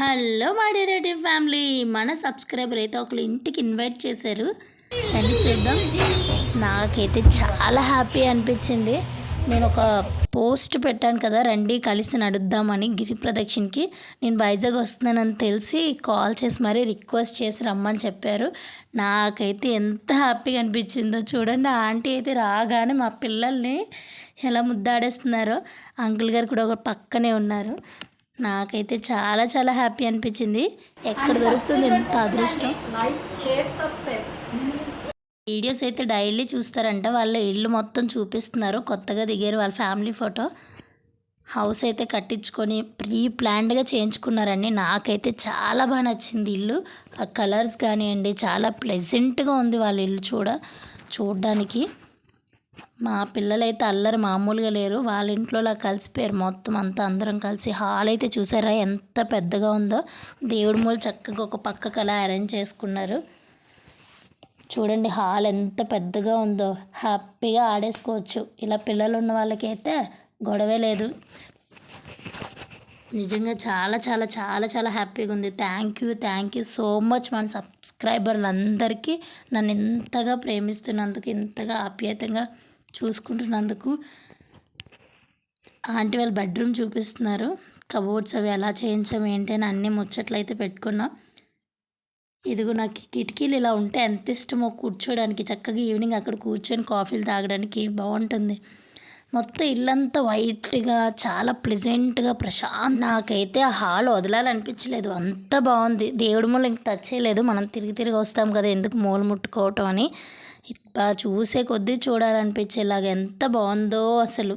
Hello my dear family. మన subscriber అయితే ఒకళ్ళు ఇంటికి ఇన్వైట్ చేశారు. రండి చూద్దాం. నాకైతే చాలా హ్యాపీ అనిపించింది. నేను ఒక పోస్ట్ పెట్టాను కదా రండి కలిసి నడుద్దామని గిరి ప్రదక్షిణకి. నేను వైజాగ్ వస్తున్నానని తెలిసి కాల్ చేసి మరీ రిక్వెస్ట్ చేసి రమ్మని చెప్పారు. నాకైతే ఎంత హ్యాపీగా అనిపించిందో చూడండి. ఆంటీ అయితే రాగానే మా పిల్లల్ని ఎలా ముద్దాడేస్తున్నారో అంకుల్ గారు కూడా ఒక పక్కనే ఉన్నారు. నాకైతే చాలా చాలా హ్యాపీ అనిపించింది. ఎక్కడ దొరుకుతుంది ఎంత అదృష్టం. వీడియోస్ అయితే డైలీ చూస్తారంట. వాళ్ళ ఇల్లు మొత్తం చూపిస్తున్నారు. కొత్తగా దిగారు వాళ్ళ ఫ్యామిలీ ఫోటో. హౌస్ అయితే కట్టించుకొని ప్రీ ప్లాన్డ్గా చేయించుకున్నారండి. నాకైతే చాలా బాగా నచ్చింది ఇల్లు. ఆ కలర్స్ కానివ్వండి చాలా ప్లెజెంట్గా ఉంది వాళ్ళ ఇల్లు చూడ చూడడానికి. మా పిల్లలైతే అల్లరి మామూలుగా లేరు. వాళ్ళ ఇంట్లోలా కలిసిపోయారు మొత్తం అంతా అందరం కలిసి. హాల్ అయితే చూసారా ఎంత పెద్దగా ఉందో. దేవుడి మూల చక్కగా ఒక పక్కకు అలా అరేంజ్ చేసుకున్నారు. చూడండి హాల్ ఎంత పెద్దగా ఉందో. హ్యాపీగా ఆడేసుకోవచ్చు. ఇలా పిల్లలు ఉన్న వాళ్ళకైతే గొడవే లేదు. నిజంగా చాలా చాలా చాలా చాలా హ్యాపీగా ఉంది. Thank you thank you so much మన సబ్స్క్రైబర్లు అందరికీ నన్ను ఇంతగా ప్రేమిస్తున్నందుకు ఇంతగా ఆప్యాయతంగా చూసుకుంటున్నందుకు ఆంటీ వాళ్ళ బెడ్రూమ్ చూపిస్తున్నారు. కబోర్డ్స్ అవి ఎలా చేయించాం ఏంటి అని అన్ని ముచ్చట్లు అయితే పెట్టుకున్నాం. ఇదిగో నాకు కిటికీలు ఇలా ఉంటే ఎంత ఇష్టమో కూర్చోడానికి చక్కగా ఈవినింగ్ అక్కడ కూర్చొని కాఫీలు తాగడానికి బాగుంటుంది. మొత్తం ఇల్లంతా వైట్గా చాలా ప్లెజెంట్గా ప్రశాంత్. నాకైతే ఆ హాల్ వదలాలనిపించలేదు. అంత బాగుంది. దేవుడి మూల ఇంక టచ్ చేయలేదు. మనం తిరిగి తిరిగి వస్తాం కదా ఎందుకు మూల ముట్టుకోవటం అని. చూసే కొద్దీ చూడాలనిపించేలాగా ఎంత బాగుందో అసలు.